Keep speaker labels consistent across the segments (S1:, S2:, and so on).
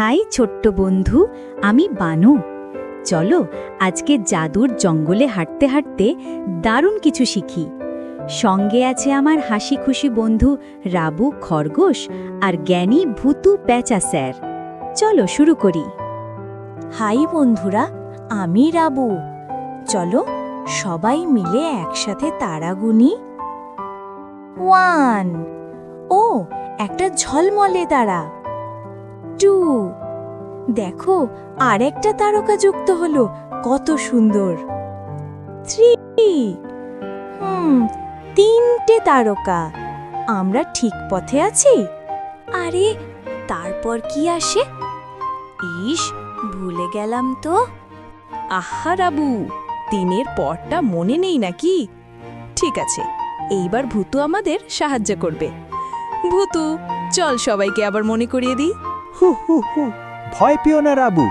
S1: High ছোট্ট বন্ধু, আমি বানু। চলো আজকে জাদুর জঙ্গলে হাঁটতে হাঁটতে দারুণ কিছু শিখি। সঙ্গে আছে আমার হাসি খুশি বন্ধু রাবু খরগোশ আর জ্ঞানী ভূতু প্যাচা স্যার। চলো শুরু করি।
S2: হাই বন্ধুরা, আমি রাবু। চলো সবাই মিলে একসাথে তারা গুনি। ওয়ান। ও, একটা ঝলমলে তারা। টু দেখো আর একটা তারকা যুক্ত হলো। কত সুন্দর। থ্রি। হুম, তিনটে তারকা। আমরা ঠিক পথে আছি? আরে, তারপর কি আসে? ইস, ভুলে গেলাম তো।
S3: আহা রাবু তিনের পরটা মনে নেই নাকি? ঠিক আছে, এইবার ভূতু আমাদের সাহায্য করবে। ভূতু, চল সবাইকে আবার মনে করিয়ে দিই।
S4: হু হু হু। ভয় পেও না, রাবু।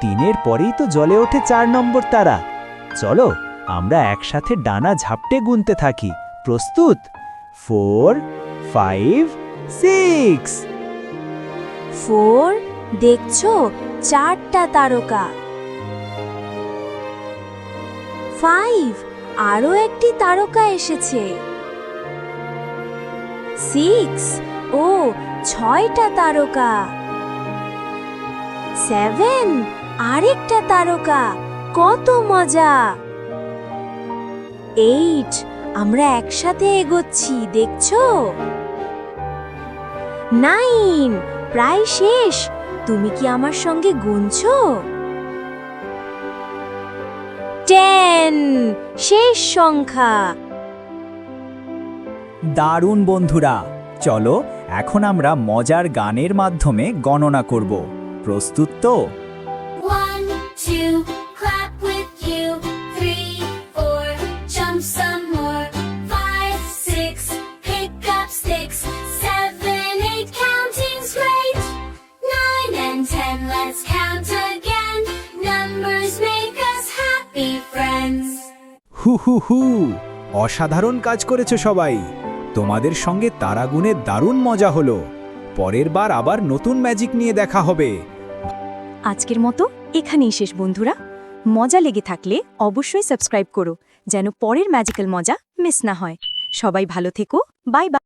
S4: তিনের পরেই তো জলে ওঠে চার নম্বর তারা। চলো, আমরা একসাথে ডানা ঝাপটে গুনতে থাকি। প্রস্তুত? Four, five, six.
S2: ফোর, দেখছ? চারটা তারকা। ফাইভ আরও একটি তারকা এসেছে। সিক্স, ও, ছয়টা তারকা। সেভেন, আরেকটা তারকা, কত মজা। এইট, আমরা একসাথে এগোচ্ছি, দেখছ? নাইন, প্রায় শেষ, তুমি কি আমার সঙ্গে গুনছো? টেন, শেষ সংখ্যা।
S4: দারুণ বন্ধুরা, চলো, এখন আমরা মজার গানের মাধ্যমে গণনা করব। প্রস্তুত তো
S5: One, two, clap with you. Three, four, jump some more. Five, six, pick up sticks. Seven, eight, counting's great. Nine and ten, let's count again. Numbers make us happy friends.
S4: হু হু হু অসাধারণ কাজ করেছ সবাই তোমাদের সঙ্গে তারাগুনের দারুণ মজা হলো পরের বার আবার নতুন ম্যাজিক নিয়ে দেখা হবে
S1: আজকের মতো এখানেই শেষ বন্ধুরা। মজা লেগে থাকলে অবশ্যই সাবস্ক্রাইব করো, যেন পরের ম্যাজিক্যাল মজা মিস না হয়। সবাই ভালো থেকো বাই বাই